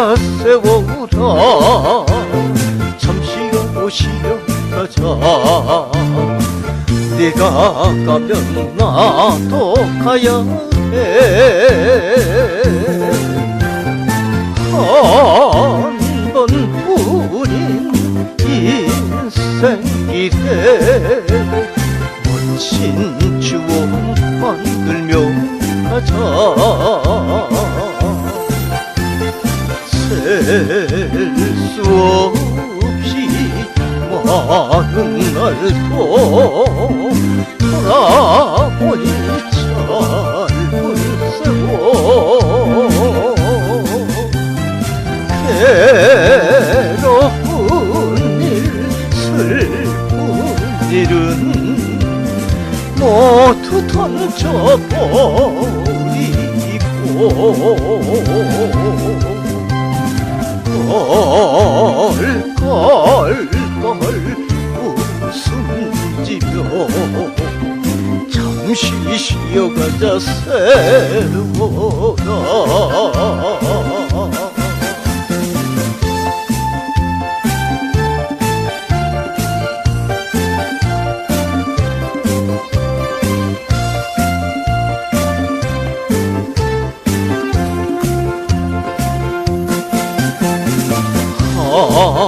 가라 세워라 잠시여 쉬어 가자. 네가 가면 나도 가야 해한 번뿐인 인생이래 멋진 추억 만들며 가자 많은 날도 돌아보니 짧은 세월 괴로운 일 슬픈 일은 모두 던져버리고 잠시 쉬어가자 세월아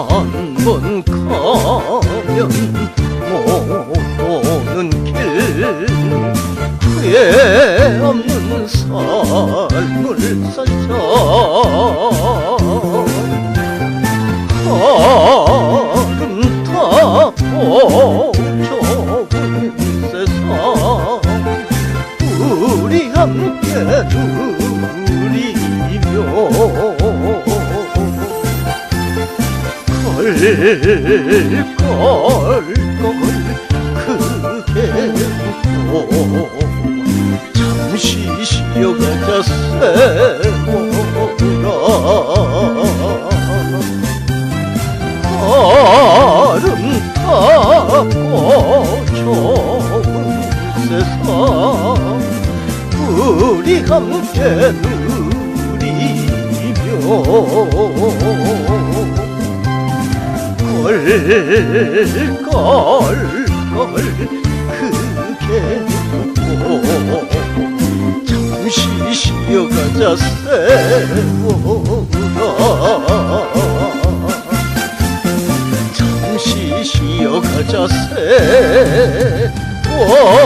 한번 가면 못 후회 없는 삶을 살자 아름답고 좁은 세상. 우리 함께 누리며. 껄껄껄 크게 웃 쉬어가자 세월아 아름답고 좋은 세상 우리 함께 누리며 껄껄껄 세월아 잠시 쉬어가자 세월아